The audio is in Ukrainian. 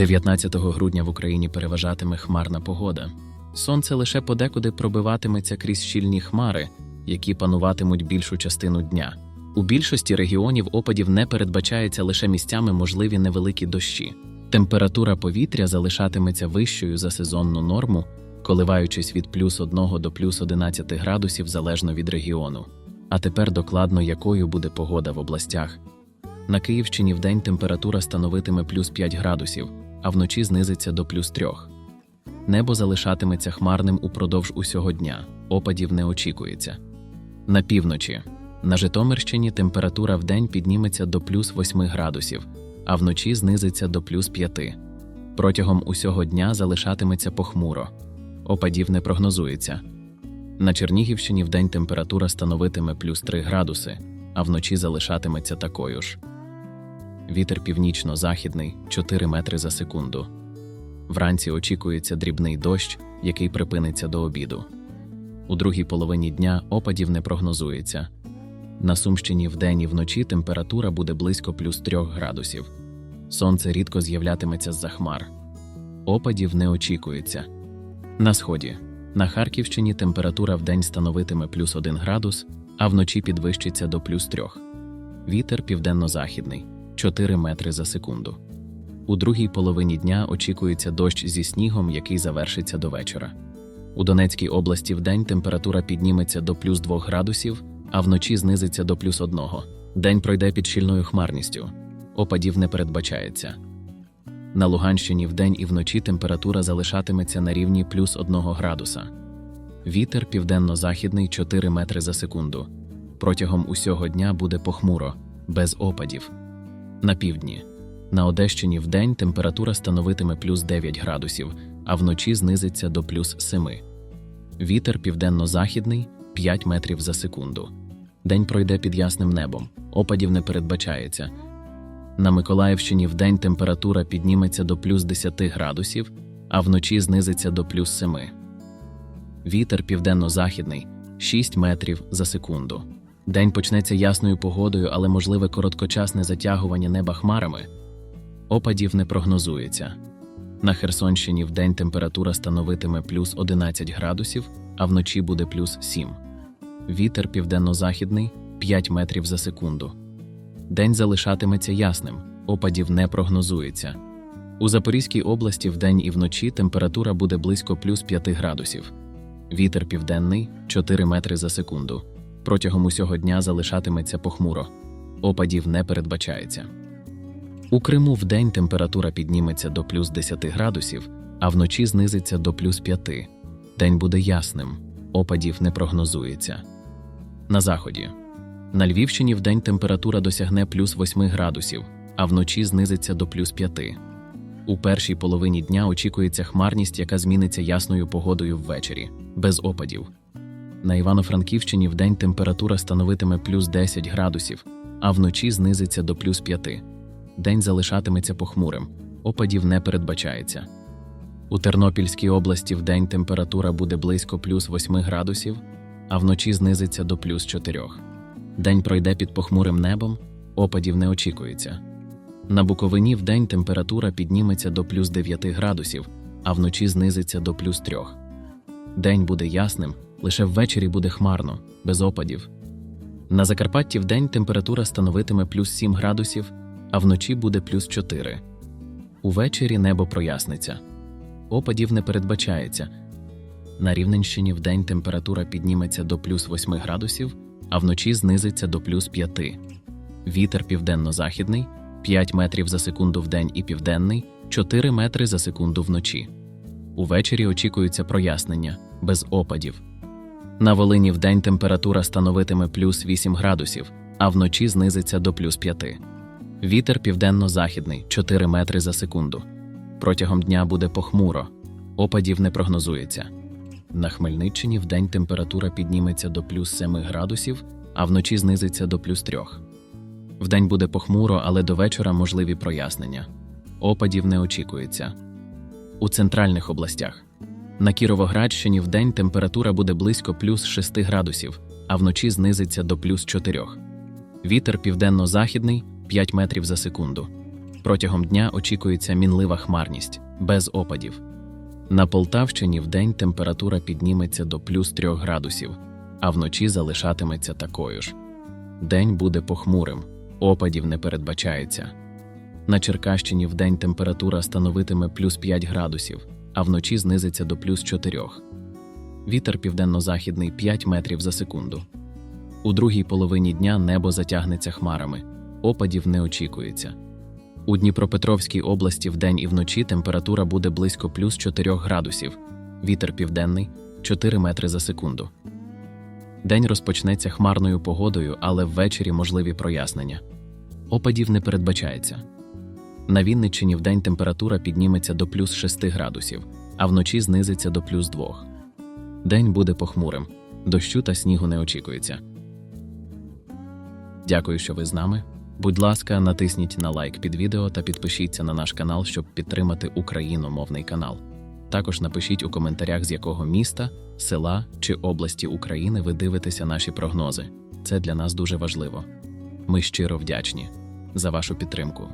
19 грудня в Україні переважатиме хмарна погода. Сонце лише подекуди пробиватиметься крізь щільні хмари, які пануватимуть більшу частину дня. У більшості регіонів опадів не передбачається лише місцями можливі невеликі дощі. Температура повітря залишатиметься вищою за сезонну норму, коливаючись від плюс 1 до плюс 11 градусів залежно від регіону. А тепер докладно якою буде погода в областях. На Київщині вдень температура становитиме плюс 5 градусів, а вночі знизиться до плюс 3. Небо залишатиметься хмарним упродовж усього дня, опадів не очікується. На півночі. На Житомирщині температура вдень підніметься до плюс 8 градусів, а вночі знизиться до плюс 5. Протягом усього дня залишатиметься похмуро. Опадів не прогнозується. На Чернігівщині вдень температура становитиме плюс 3 градуси, а вночі залишатиметься такою ж. Вітер північно-західний 4 метри за секунду. Вранці очікується дрібний дощ, який припиниться до обіду. У другій половині дня опадів не прогнозується. На Сумщині вдень і вночі температура буде близько плюс 3 градусів. Сонце рідко з'являтиметься з-за хмар. Опадів не очікується. На сході. На Харківщині температура вдень становитиме плюс 1 градус, а вночі підвищиться до плюс 3. Вітер південно-західний 4 метри за секунду. У другій половині дня очікується дощ зі снігом, який завершиться до вечора. У Донецькій області вдень температура підніметься до плюс 2 градусів, а вночі знизиться до плюс 1. День пройде під щільною хмарністю. Опадів не передбачається. На Луганщині вдень і вночі температура залишатиметься на рівні плюс 1 градуса. Вітер південно-західний 4 метри за секунду. Протягом усього дня буде похмуро, без опадів. На півдні. На Одещині вдень температура становитиме плюс 9 градусів, а вночі знизиться до плюс 7. Вітер південно-західний 5 метрів за секунду. День пройде під ясним небом, опадів не передбачається. На Миколаївщині вдень температура підніметься до плюс 10 градусів, а вночі знизиться до плюс 7. Вітер південно-західний 6 метрів за секунду. День почнеться ясною погодою, але можливе короткочасне затягування неба хмарами. Опадів не прогнозується. На Херсонщині вдень температура становитиме плюс 11 градусів, а вночі буде плюс 7. Вітер південно-західний 5 метрів за секунду. День залишатиметься ясним, опадів не прогнозується. У Запорізькій області вдень і вночі температура буде близько плюс 5 градусів. Вітер південний 4 метри за секунду. Протягом усього дня залишатиметься похмуро. Опадів не передбачається. У Криму вдень температура підніметься до плюс 10 градусів, а вночі знизиться до плюс 5. День буде ясним, опадів не прогнозується. На заході. На Львівщині вдень температура досягне плюс 8 градусів, а вночі знизиться до плюс 5. У першій половині дня очікується хмарність, яка зміниться ясною погодою ввечері, без опадів. На Івано-Франківщині вдень температура становитиме плюс 10 градусів, а вночі знизиться до плюс 5. День залишатиметься похмурим, опадів не передбачається. У Тернопільській області вдень температура буде близько плюс 8 градусів, а вночі знизиться до плюс 4. День пройде під похмурим небом, опадів не очікується. На Буковині вдень температура підніметься до плюс 9 градусів, а вночі знизиться до плюс 3. День буде ясним, лише ввечері буде хмарно, без опадів. На Закарпатті вдень температура становитиме плюс 7 градусів, а вночі буде плюс 4. Увечері небо проясниться. Опадів не передбачається. На Рівненщині вдень температура підніметься до плюс 8 градусів, а вночі знизиться до плюс 5. Вітер південно-західний 5 метрів за секунду вдень і південний 4 метри за секунду вночі. Увечері очікується прояснення без опадів. На Волині вдень температура становитиме плюс 8 градусів, а вночі знизиться до плюс 5. Вітер південно-західний 4 метри за секунду. Протягом дня буде похмуро, опадів не прогнозується. На Хмельниччині вдень температура підніметься до плюс 7 градусів, а вночі знизиться до плюс 3. Вдень буде похмуро, але до вечора можливі прояснення. Опадів не очікується. У центральних областях. На Кіровоградщині вдень температура буде близько плюс 6 градусів, а вночі знизиться до плюс 4. Вітер південно-західний 5 метрів за секунду. Протягом дня очікується мінлива хмарність, без опадів. На Полтавщині вдень температура підніметься до плюс 3 градусів, а вночі залишатиметься такою ж. День буде похмурим, опадів не передбачається. На Черкащині вдень температура становитиме плюс 5 градусів, а вночі знизиться до плюс 4. Вітер південно-західний 5 метрів за секунду. У другій половині дня небо затягнеться хмарами, опадів не очікується. У Дніпропетровській області вдень і вночі температура буде близько плюс 4 градусів, вітер південний 4 метри за секунду. День розпочнеться хмарною погодою, але ввечері можливі прояснення. Опадів не передбачається. На Вінниччині вдень температура підніметься до плюс 6 градусів, а вночі знизиться до плюс 2. День буде похмурим, дощу та снігу не очікується. Дякую, що ви з нами. Будь ласка, натисніть на лайк під відео та підпишіться на наш канал, щоб підтримати україномовний канал. Також напишіть у коментарях, з якого міста, села чи області України ви дивитеся наші прогнози. Це для нас дуже важливо. Ми щиро вдячні за вашу підтримку.